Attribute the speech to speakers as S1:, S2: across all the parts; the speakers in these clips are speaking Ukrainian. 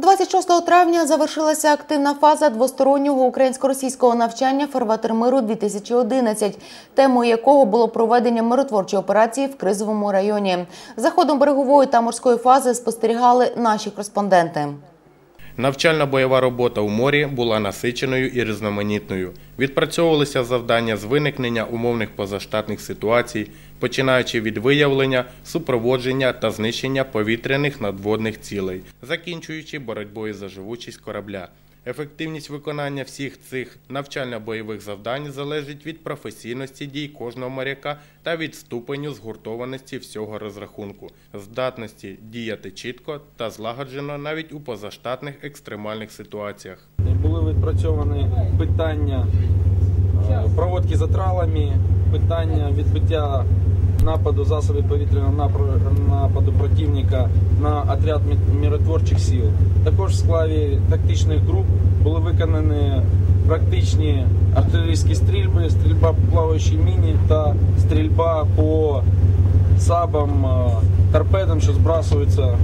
S1: 26 травня завершилася активна фаза двостороннього українсько-російського навчання «Фарватер миру 2011 темою якого було проведення миротворчої операції в кризовому районі. За ходом берегової та морської фази спостерігали наші кореспонденти.
S2: Навчально-бойова робота у морі була насиченою і різноманітною. Відпрацьовувалися завдання з виникнення умовних позаштатних ситуацій, починаючи від виявлення, супроводження та знищення повітряних надводних цілей, закінчуючи боротьбою за живучість корабля. Ефективність виконання всіх цих навчально-бойових завдань залежить від професійності дій кожного моряка та від ступеню згуртованості всього розрахунку, здатності діяти чітко та злагоджено навіть у позаштатних екстремальних ситуаціях.
S3: Були відпрацьовані питання е, проводки за тралами, питання відбиття нападу засобів повітряного нападу противника на отряд миротворчих сил. Також в складі тактичних груп були виконані практичні артилерійські стрільби, стрільба по плаваючій міні та стрільба по сабам, е, торпедам, що збрасуються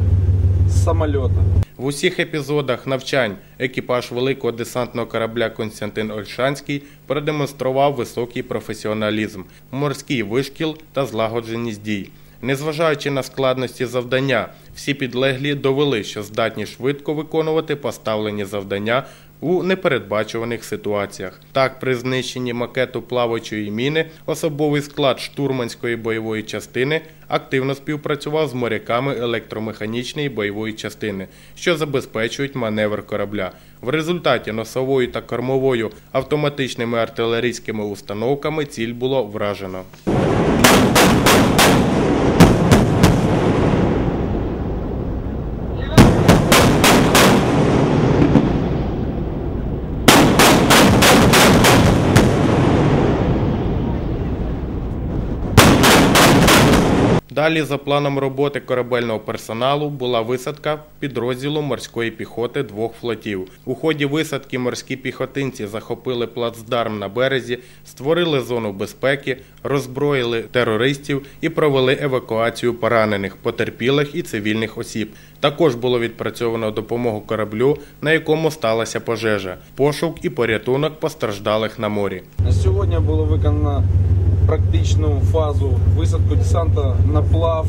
S3: з самольота.
S2: В усіх епізодах навчань екіпаж великого десантного корабля Константин Ольшанський продемонстрував високий професіоналізм, морський вишкіл та злагодженість дій. Незважаючи на складності завдання, всі підлеглі довели, що здатні швидко виконувати поставлені завдання у непередбачуваних ситуаціях. Так, при знищенні макету плаваючої міни особовий склад штурманської бойової частини активно співпрацював з моряками електромеханічної бойової частини, що забезпечують маневр корабля. В результаті носовою та кормовою автоматичними артилерійськими установками ціль було вражено. Далі, за планом роботи корабельного персоналу, була висадка підрозділу морської піхоти двох флотів. У ході висадки морські піхотинці захопили плацдарм на березі, створили зону безпеки, роззброїли терористів і провели евакуацію поранених, потерпілих і цивільних осіб. Також було відпрацьовано допомогу кораблю, на якому сталася пожежа, пошук і порятунок постраждалих на морі.
S3: На сьогодні було виконано практичну фазу висадку десанта на плав.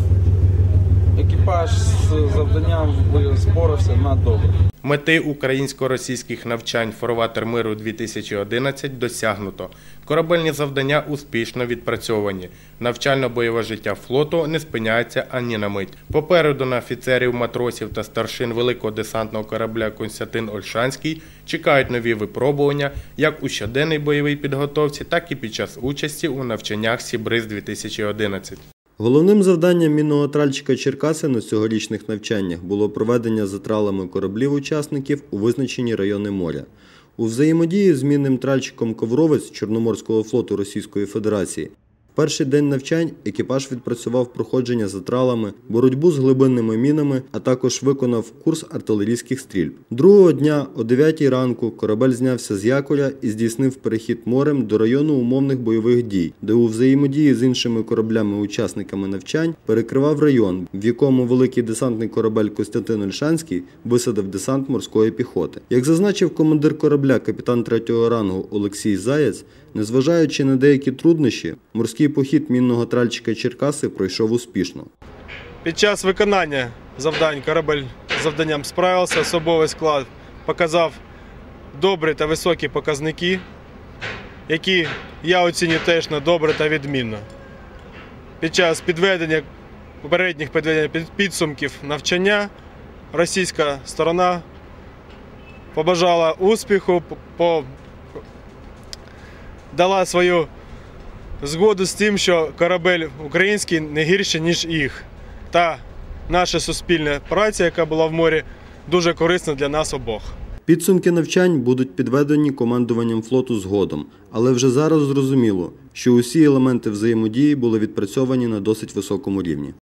S3: Екіпаж з завданням спорався на добре.
S2: Мети українсько-російських навчань «Форватер миру 2011 досягнуто. Корабельні завдання успішно відпрацьовані. Навчально-бойове життя флоту не спиняється ані на мить. Попереду на офіцерів, матросів та старшин великого десантного корабля Константин Ольшанський чекають нові випробування як у щоденній бойовій підготовці, так і під час участі у навчаннях Сібриз 2011.
S4: Головним завданням мінного тральщика Черкаси на цьогорічних навчаннях було проведення затралами кораблів учасників у визначені райони моря. У взаємодії з мінним тральщиком Ковровець Чорноморського флоту Російської Федерації перший день навчань екіпаж відпрацював проходження затралами, боротьбу з глибинними мінами, а також виконав курс артилерійських стрільб. Другого дня о 9 ранку корабель знявся з якоря і здійснив перехід морем до району умовних бойових дій, де у взаємодії з іншими кораблями-учасниками навчань перекривав район, в якому великий десантний корабель Костянтин Ольшанський висадив десант морської піхоти. Як зазначив командир корабля капітан третього рангу Олексій Заєць, незважаючи на деякі труднощі, морський похід мінного тральщика Черкаси пройшов успішно.
S5: Під час виконання завдань корабель завданням справився, особовий склад показав добрі та високі показники, які я оцінюю теж на добре та відмінно. Під час підведення попередніх підведення підсумків навчання російська сторона побажала успіху, по- дала свою згоду з тим, що корабель український не гірший, ніж їх. Та наша суспільна праця, яка була в морі, дуже корисна для нас обох.
S4: Підсумки навчань будуть підведені командуванням флоту згодом, але вже зараз зрозуміло, що усі елементи взаємодії були відпрацьовані на досить високому рівні.